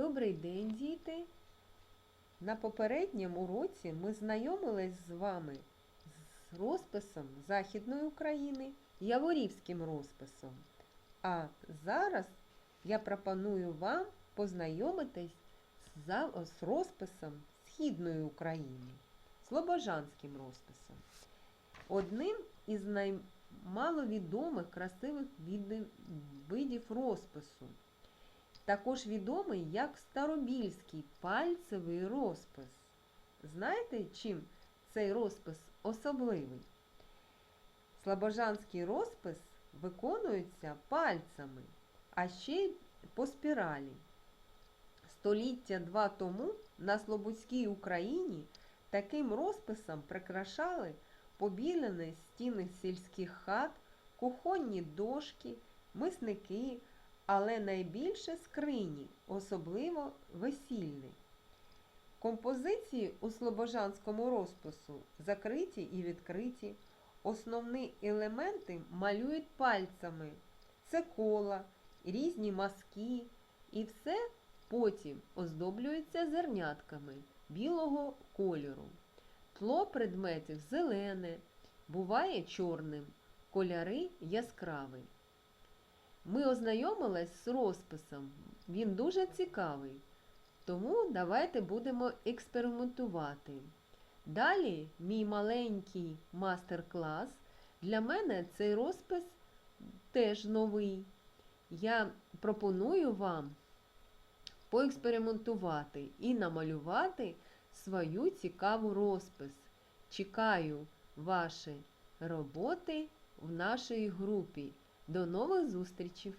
Добрий день, діти! На попередньому уроці ми знайомились з вами з розписом Західної України, Яворівським розписом. А зараз я пропоную вам познайомитись з розписом Східної України, Слобожанським розписом. Одним із наймаловідомих красивих видів розпису. Також відомий як Старобільський пальцевий розпис. Знаєте, чим цей розпис особливий? Слобожанський розпис виконується пальцями, а ще й по спіралі. Століття два тому на Слободській Україні таким розписом прикрашали побілені стіни сільських хат, кухонні дошки, мисники, але найбільше скрині, особливо весільні. Композиції у слобожанському розпису закриті і відкриті. Основні елементи малюють пальцями. Це кола, різні мазки, і все потім оздоблюється зернятками білого кольору. Тло предметів зелене, буває чорним, кольори яскравий. Ми ознайомились з розписом. Він дуже цікавий. Тому давайте будемо експериментувати. Далі мій маленький мастер-клас. Для мене цей розпис теж новий. Я пропоную вам поекспериментувати і намалювати свою цікаву розпис. Чекаю ваші роботи в нашій групі. До нових зустрічей!